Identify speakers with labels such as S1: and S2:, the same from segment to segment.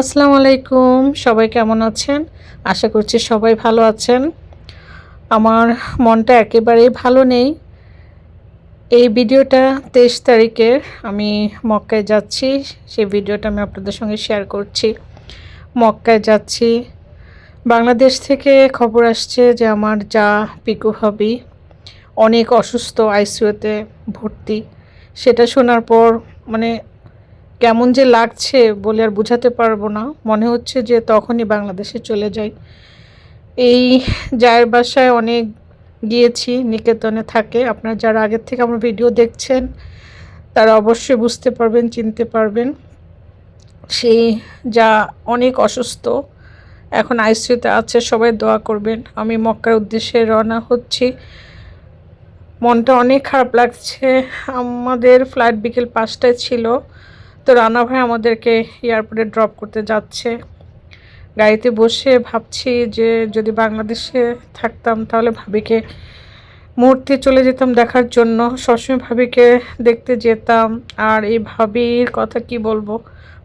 S1: আসসালামু আলাইকুম, সবাই কেমন আছেন? আশা করছি সবাই ভালো আছেন। আমার মনটা একেবারেই ভালো নেই। এই ভিডিওটা তেইশ তারিখের আমি মক্কায় যাচ্ছি, সেই ভিডিওটা আমি আপনাদের সঙ্গে শেয়ার করছি। মক্কায় যাচ্ছি। বাংলাদেশ থেকে খবর আসছে যে আমার যা পিকু হবি অনেক অসুস্থ আইসিইউতে ভর্তি, সেটা শোনার পর মানে কেমন যে লাগছে বলে আর বোঝাতে পারব না। মনে হচ্ছে যে তখনই বাংলাদেশে চলে যাই। এই জায়ের বাসায় অনেক গিয়েছি, নিকেতনে থাকে। আপনারা যারা আগের থেকে আমার ভিডিও দেখছেন, তারা অবশ্যই বুঝতে পারবেন, চিনতে পারবেন। সেই যা অনেক অসুস্থ, এখন আইসিউতে আছে, সবাই দোয়া করবেন। আমি মক্কার উদ্দেশ্যে রওনা হচ্ছি। মনটা অনেক খারাপ লাগছে। আমাদের ফ্লাইট বিকেল পাঁচটায় ছিল। তো রানা ভাই আমাদেরকে এয়ারপোর্টে ড্রপ করতে যাচ্ছে। গাড়িতে বসে ভাবছি যে যদি বাংলাদেশে থাকতাম তাহলে ভাবিকে মুহূর্তে চলে যেতাম দেখার জন্য। সবসময় ভাবিকে দেখতে যেতাম। আর এই ভাবির কথা কি বলব?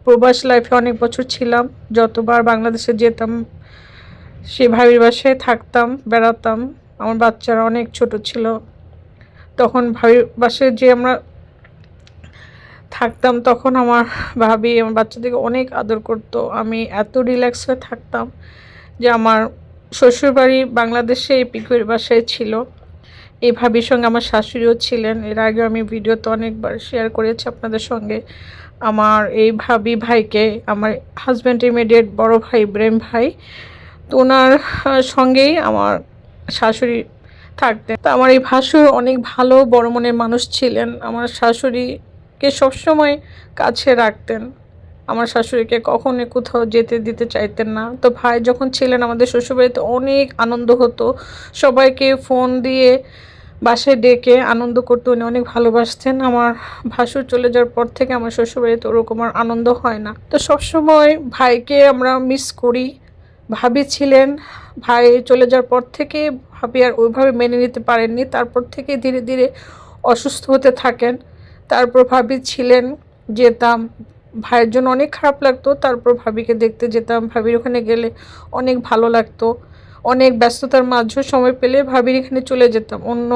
S1: প্রবাস লাইফে অনেক বছর ছিলাম। যতবার বাংলাদেশে যেতাম, সে ভাবির বাসায় থাকতাম, বেড়াতাম। আমার বাচ্চারা অনেক ছোট ছিল। তখন ভাবির বাসায় যে আমরা থাকতাম, তখন আমার ভাবি আমার বাচ্চাদেরকে অনেক আদর করতো। আমি এত রিল্যাক্স হয়ে থাকতাম যে আমার শ্বশুরবাড়ি বাংলাদেশে এই পিকুর বাসায় ছিল। এই ভাবির সঙ্গে আমার শাশুড়িও ছিলেন। এর আগে আমি ভিডিওতে অনেকবার শেয়ার করেছি আপনাদের সঙ্গে। আমার এই ভাবি ভাইকে, আমার হাজব্যান্ড ইমিডিয়েট বড় ভাই ইব্রাহিম ভাই, তো ওনার সঙ্গেই আমার শাশুড়ি থাকতেন। তো আমার এই ভাসুর অনেক ভালো, বড় মনের মানুষ ছিলেন। আমার শাশুড়ি কে সবসময় কাছে রাখতেন। আমার শাশুড়িকে কখনোই কোথাও যেতে দিতে চাইতেন না। তো ভাই যখন ছিলেন আমাদের শ্বশুরবাড়িতে অনেক আনন্দ হতো। সবাইকে ফোন দিয়ে বাসায় ডেকে আনন্দ করতে উনি অনেক ভালোবাসতেন। আমার ভাসুর চলে যাওয়ার পর থেকে আমার শ্বশুরবাড়িতে ওরকম আর আনন্দ হয় না। তো সবসময় ভাইকে আমরা মিস করি। ভাবি ছিলেন। ভাই চলে যাওয়ার পর থেকে ভাবি আর ওইভাবে মেনে নিতে পারেননি। তারপর থেকে ধীরে ধীরে অসুস্থ হতে থাকেন। তারপর ভাবি ছিলেন যেতাম ভাইয়ের জন্য অনেক খারাপ লাগতো তারপর ভাবিকে দেখতে যেতাম। ভাবির ওখানে গেলে অনেক ভালো লাগতো। অনেক ব্যস্ততার মাঝেও সময় পেলে ভাবির এখানে চলে যেতাম। অন্য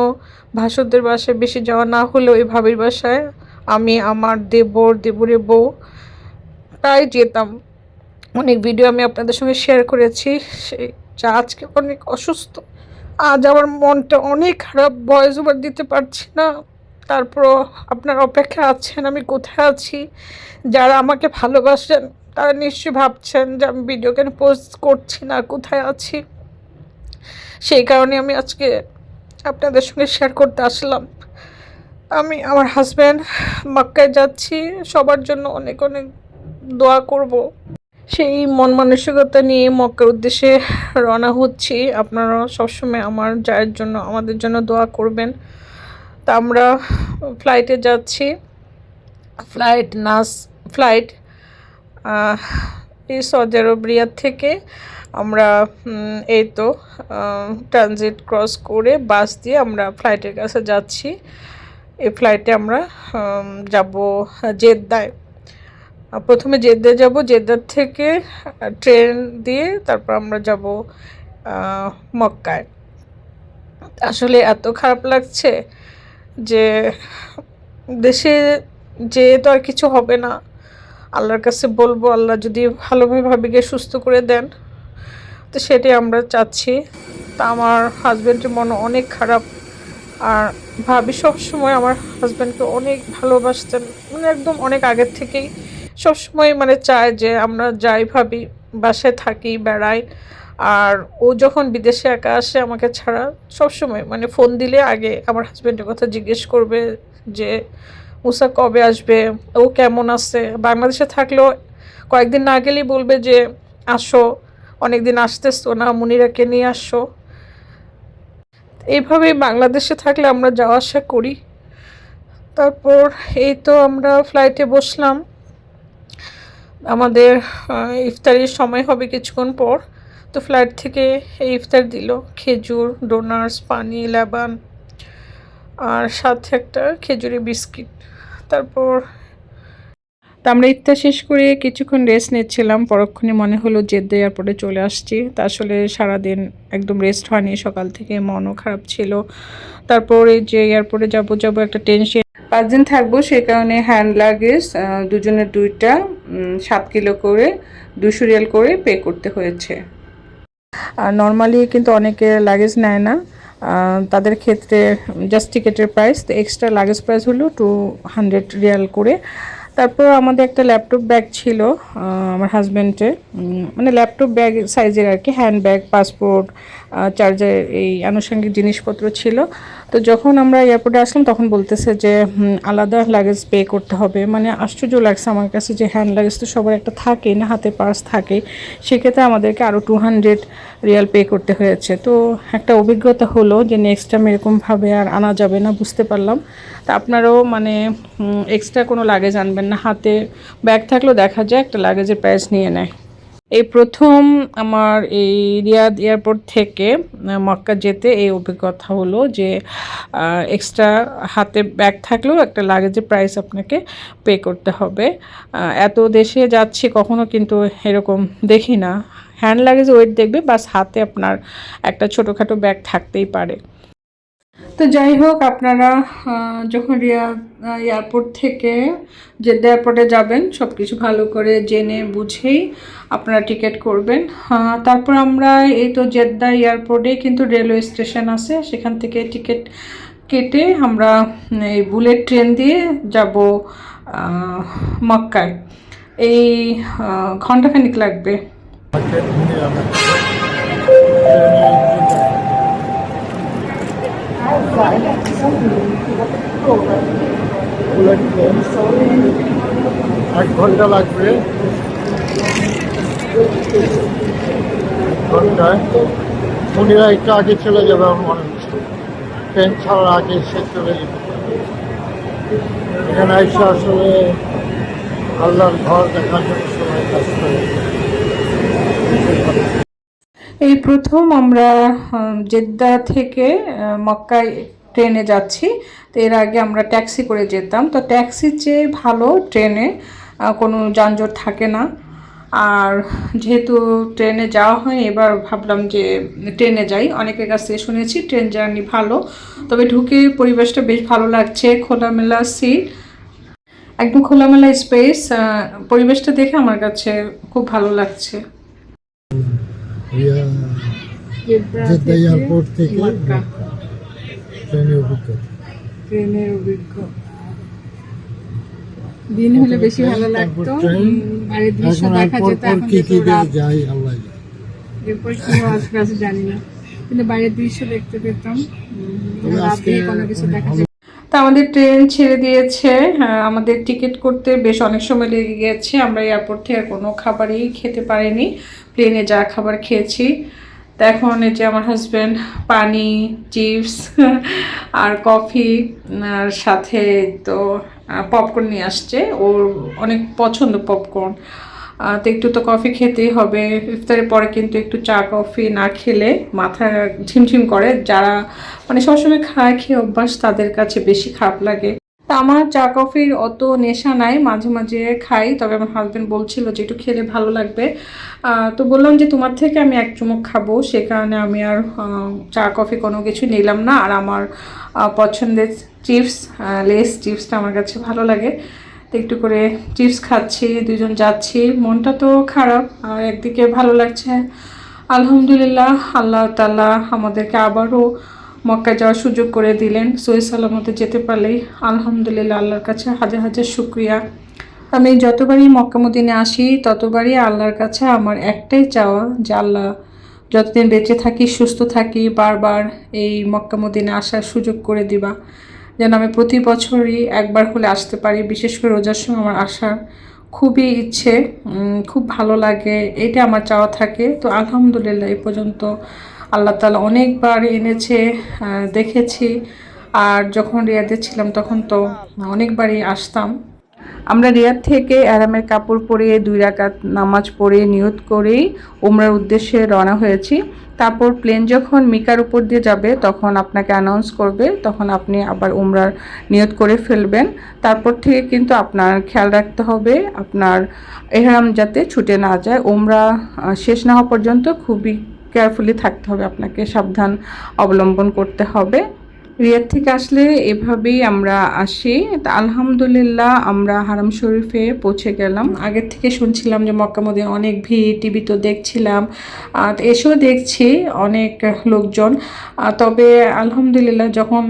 S1: ভাসুরদের বাসায় বেশি যাওয়া না হলেও এই ভাবির বাসায় আমি, আমার দেবর, দেবরের বউ প্রায় যেতাম। অনেক ভিডিও আমি আপনাদের সঙ্গে শেয়ার করেছি। সেই যা আজকে অনেক অসুস্থ। আজ আমার মনটা অনেক খারাপ। ভয়েস ওভার দিতে পারছি না। তারপরও আপনার অপেক্ষা আছেন, আমি কোথায় আছি? যারা আমাকে ভালোবাসেন, তারা নিশ্চয়ই ভাবছেন যে আমি ভিডিও কেন পোস্ট করছি না, কোথায় আছি? সেই কারণে আমি আজকে আপনাদের সঙ্গে শেয়ার করতে আসলাম। আমি, আমার হাজব্যান্ড মক্কায় যাচ্ছি, সবার জন্য অনেক অনেক দোয়া করব। সেই মন মানসিকতা নিয়ে মক্কার উদ্দেশ্যে রওনা হচ্ছি। আপনারা সবসময় আমার যায়ের জন্য, আমাদের জন্য দোয়া করবেন। তা আমরা ফ্লাইটে যাচ্ছি। ফ্লাইট নাস ফ্লাইট এই সৌদি আরব রিয়াদ থেকে। আমরা এই তো ট্রানজিট ক্রস করে বাস দিয়ে আমরা ফ্লাইটের কাছে যাচ্ছি। এই ফ্লাইটে আমরা যাব জেদ্দায়। প্রথমে জেদ্দায় যাব। জেদ্দার থেকে ট্রেন দিয়ে তারপর আমরা যাব মক্কায়। আসলে এত খারাপ লাগছে। যে দেশে যে তো আর কিছু হবে না। আল্লাহর কাছে বলব, আল্লাহ যদি ভালোভাবে ভাবিকে সুস্থ করে দেন, তো সেটাই আমরা চাচ্ছি। তা আমার হাজব্যান্ডের মন অনেক খারাপ আর ভাবি সবসময় আমার হাজব্যান্ডকে অনেক ভালোবাসতেন। মানে একদম অনেক আগের থেকেই সবসময় মানে চায় যে আমরা যাই ভাবি, বাসায় থাকি, বেড়াই। আর ও যখন বিদেশে একা আসে আমাকে ছাড়া, সবসময় মানে ফোন দিলে আগে আমার হাজব্যান্ডের কথা জিজ্ঞেস করবে যে, মুসা কবে আসবে? ও কেমন আছে? বাংলাদেশে থাকলেও কয়েকদিন না গেলেই বলবে যে, আসো অনেক দিন আসতেছো না, মুনিরাকে নিয়ে আসো। এইভাবেই বাংলাদেশে থাকলে আমরা যাওয়া আসা করি। তারপর এই তো আমরা ফ্লাইটে বসলাম। আমাদের ইফতারির সময় হবে কিছুক্ষণ পর। তো ফ্লাইট থেকে এই ইফতার দিল। খেজুর ডোনার্স পানি, লেবান, আর সাথে একটা খেজুরি বিস্কিট। তারপর তা আমরা ইফতার শেষ করে কিছুক্ষণ রেস্ট নিচ্ছিলাম। পরক্ষণে মনে হলো জেদ্দা এয়ারপোর্টে চলে আসছি। তা আসলে সারাদিন একদম রেস্ট হয়নি। সকাল থেকে মনও খারাপ ছিল। তারপরে যে এয়ারপোর্টে যাব যাব একটা টেনশন পাঁচ দিন থাকব সেই কারণে হ্যান্ড লাগেজ দুজনের দুইটা সাত কিলো করে, দুশো রিয়াল করে পে করতে হয়েছে। আর নর্মালি কিন্তু অনেকে লাগেজ নেয় না। তাদের ক্ষেত্রে জাস্ট টিকেটের প্রাইস তো এক্সট্রা লাগেজ প্রাইস হলো টু হান্ড্রেড রিয়াল করে। তারপর আমাদের একটা ল্যাপটপ ব্যাগ ছিল আমার হাজব্যান্ডের মানে ল্যাপটপ ব্যাগ সাইজের আর কি হ্যান্ড ব্যাগ পাসপোর্ট চার্জার এই আনুষঙ্গিক জিনিসপত্র ছিল। তো যখন আমরা এয়ারপোর্টে আসলাম, তখন বলতেছে যে আলাদা লাগেজ পে করতে হবে। মানে আশ্চর্য লাগছে আমার কাছে যে হ্যান্ড লাগেজ তো সবার একটা থাকে না, হাতে পার্স থাকে। সেক্ষেত্রে আমাদেরকে আরও টু হান্ড্রেড রিয়াল পে করতে হয়েছে। তো একটা অভিজ্ঞতা হলো যে নেক্সট টাইম এরকমভাবে আর আনা যাবে না। বুঝতে পারলাম। তা আপনারাও মানে এক্সট্রা কোনো লাগেজ আনবেন না। হাতে ব্যাগ থাকলেও দেখা যায়, একটা লাগেজের প্রাইস নিয়ে নেয়। এই প্রথম আমার এই রিয়াদ এয়ারপোর্ট থেকে মক্কা যেতে এই অভিজ্ঞতা হলো যে এক্সট্রা হাতে ব্যাগ থাকলেও একটা লাগেজের প্রাইস আপনাকে পে করতে হবে। এত দেশে যাচ্ছি কখনো কিন্তু এরকম দেখি না। হ্যান্ড লাগেজ ওয়েট দেখবে, বাস হাতে আপনার একটা ছোটোখাটো ব্যাগ থাকতেই পারে। তো যাই হোক আপনারা যখন আহ, এয়ারপোর্ট থেকে জেদ্দা এয়ারপোর্টে যাবেন সব কিছু ভালো করে জেনে বুঝেই আপনারা টিকিট করবেন। তারপর আমরা এই তো জেদ্দা এয়ারপোর্টে কিন্তু রেলওয়ে স্টেশন আছে সেখান থেকে টিকিট কেটে আমরা এই বুলেট ট্রেন দিয়ে যাব মক্কায়। এই ঘন্টাখানিক লাগবে।
S2: ঘণ্টা লাগবে। ঘন্টায়। মুনিরা একটু আগে চলে যাবে আমার মনে হচ্ছে। ট্রেন ছাড়ার আগে সে চলে যাবে। এখানে এসে আসলে আল্লাহর ঘর দেখার জন্য সবাই কাজ করে।
S1: এই প্রথম আমরা জেদ্দা থেকে মক্কায় ট্রেনে যাচ্ছি। তো এর আগে আমরা ট্যাক্সি করে যেতাম। তো ট্যাক্সির চেয়ে ভালো ট্রেনে কোনো যানজট থাকে না। আর যেহেতু ট্রেনে যাওয়া হয় এবার ভাবলাম যে ট্রেনে যাই। অনেকের কাছে শুনেছি ট্রেন জার্নি ভালো তবে ঢুকে পরিবেশটা বেশ ভালো লাগছে খোলামেলা সিট। একদম খোলামেলা স্পেস পরিবেশটা দেখে আমার কাছে খুব ভালো লাগছে।
S2: এয়ারপোর্ট থেকে ট্রেনে অভিজ্ঞতা।
S1: ট্রেনের অভিজ্ঞ দিন হলে বেশি ভালো লাগতো। বাইরের দৃশ্য দেখা যেত এখন
S2: কি
S1: রাত।
S2: যাই আল্লাহ
S1: এরপর কি আসবে আছে জানি না। কিন্তু বাইরের দৃশ্য দেখতে পেতাম। রাতে কোনো কিছু দেখা যেত তা আমাদের ট্রেন ছেড়ে দিয়েছে। হ্যাঁ, আমাদের টিকিট করতে বেশ অনেক সময় লেগে গেছে। আমরা এয়ারপোর্ট থেকে আর কোনো খাবারই খেতে পারিনি। প্লেনে যা খাবার খেয়েছি। তা এখন এই যে আমার হাজব্যান্ড পানি চিপস আর কফি আর সাথে তো পপকর্ন নিয়ে আসছে। ওর অনেক পছন্দ পপকর্ন তো একটু তো কফি খেতেই হবে। ইফতারের পরে কিন্তু একটু চা কফি না খেলে মাথা ঝিমঝিম করে। যারা মানে সবসময় খায়, খেয়ে অভ্যাস, তাদের কাছে বেশি খারাপ লাগে। আমার চা, কফির অত নেশা নাই, মাঝে মাঝে খাই। তবে আমার হাজব্যান্ড বলছিল যে, একটু খেলে ভালো লাগবে। তো বললাম যে, তোমার থেকে আমি এক চুমুক খাব। সে কারণে আমি আর চা, কফি কোনো কিছু নিলাম না। আর আমার পছন্দের চিপস লেস চিপসটা আমার কাছে ভালো লাগে। তো একটু করে চিপস খাচ্ছি, দুজন যাচ্ছি। মনটা তো খারাপ, আর একদিকে ভালো লাগছে। আলহামদুলিল্লাহ, আল্লাহ তাল্লাহ আমাদেরকে আবারও মক্কা যাওয়ার সুযোগ করে দিলেন। সহি সালামতে যেতে পারলেই আলহামদুলিল্লাহ আল্লাহর কাছে হাজার হাজার শুক্রিয়া। আমি যতবারই মক্কা মদিনে আসি, ততবারই আল্লাহর কাছে আমার একটাই চাওয়া যে আল্লাহ যতদিন বেঁচে থাকি, সুস্থ থাকি, বারবার এই মক্কা মদিনে আসার সুযোগ করে দিবা। যেন আমি প্রতি বছরই একবার হলে আসতে পারি, বিশেষ করে রোজার সময় আমার আসার খুবই ইচ্ছে খুব ভালো লাগে এটা আমার চাওয়া থাকে। তো আলহামদুলিল্লাহ এই পর্যন্ত আল্লাহ তালা অনেকবার এনেছে দেখেছি। আর যখন রিয়াদে ছিলাম তখন তো অনেকবারই আসতাম। আমরা রিয়াদ থেকে আরামের কাপড় পরে দুই রাকাত নামাজ পড়ে নিয়ত করেই উমরার উদ্দেশ্যে রওনা হয়েছি। তারপর প্লেন যখন মিকার উপর দিয়ে যাবে তখন আপনাকে অ্যানাউন্স করবে, তখন আপনি আবার উমরার নিয়ত করে ফেলবেন। তারপর থেকে কিন্তু আপনার খেয়াল রাখতে হবে, আপনার এহরাম যাতে ছুটে না যায়। উমরা শেষ না হওয়া পর্যন্ত খুবই কেয়ারফুলি থাকতে হবে আপনাকে সাবধান অবলম্বন করতে হবে। রিয়াদ থেকে আসলে এভাবেই আমরা আসি। তা আলহামদুলিল্লাহ আমরা হারাম শরীফে পৌঁছে গেলাম। আগের থেকে শুনছিলাম যে মক্কা মদিনা অনেক ভিড়, টিভি তো দেখছিলাম। আর এসেও দেখছি অনেক লোকজন। তবে আলহামদুলিল্লাহ যখন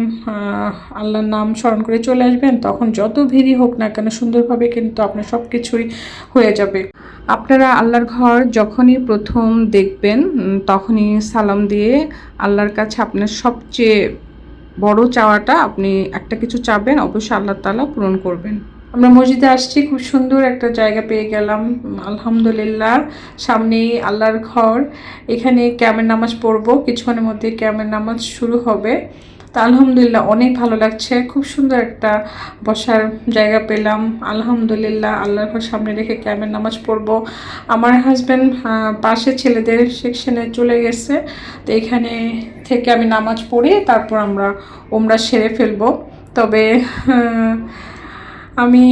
S1: আল্লাহর নাম স্মরণ করে চলে আসবেন, তখন যত ভিড়ই হোক না কেন সুন্দরভাবে কিন্তু আপনার সব কিছুই হয়ে যাবে। আপনারা আল্লাহর ঘর যখনই প্রথম দেখবেন তখনই সালাম দিয়ে আল্লাহর কাছে আপনার সবচেয়ে বড় চাওয়াটা আপনি একটা কিছু চাবেন, অবশ্যই আল্লাহ তালা পূরণ করবেন। আমরা মসজিদে আসছি, খুব সুন্দর একটা জায়গা পেয়ে গেলাম। আলহামদুলিল্লাহ, সামনেই আল্লাহর ঘর। এখানে ক্যামের নামাজ পড়ব, কিছুক্ষণের মধ্যে ক্যামের নামাজ শুরু হবে। তা আলহামদুলিল্লাহ, অনেক ভালো লাগছে। খুব সুন্দর একটা বসার জায়গা পেলাম। আলহামদুলিল্লাহ, আল্লাহর সামনে রেখে ক্যামের নামাজ পড়ব। আমার হাজব্যান্ড পাশে ছেলেদের সেকশনে চলে গেছে। তো এখানে থেকে আমি নামাজ পড়ে তারপর আমরা ওমরা সেরে ফেলব। তবে আমি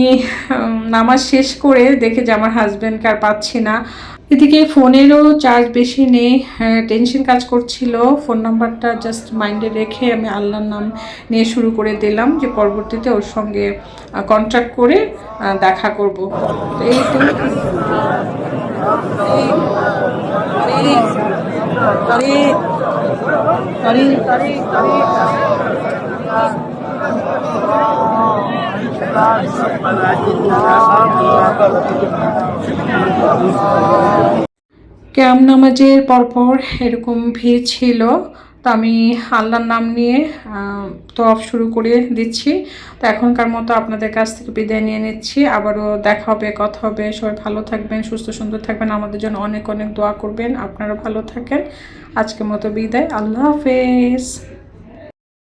S1: নামাজ শেষ করে দেখে যে আমার হাজব্যান্ডকে আর পাচ্ছি না। এদিকে ফোনেরও চার্জ বেশি নেই টেনশন কাজ করছিল ফোন নাম্বারটা জাস্ট মাইন্ডে রেখে আমি আল্লাহর নাম নিয়ে শুরু করে দিলাম যে পরবর্তীতে ওর সঙ্গে কন্ট্যাক্ট করে দেখা করব এই তো ক্যাম নামাজের পরপর এরকম ভিড় ছিল, তো আমি আল্লাহর নাম নিয়ে তফ শুরু করে দিচ্ছি। তো এখনকার মতো আপনাদের কাছ থেকে বিদায় নিয়ে নিচ্ছি। আবারও দেখা হবে, কথা হবে। সবাই ভালো থাকবেন, সুস্থ সুন্দর থাকবেন। আমাদের জন্য অনেক অনেক দোয়া করবেন। আপনারা ভালো থাকেন। আজকের মতো বিদায়। আল্লাহ হাফেজ।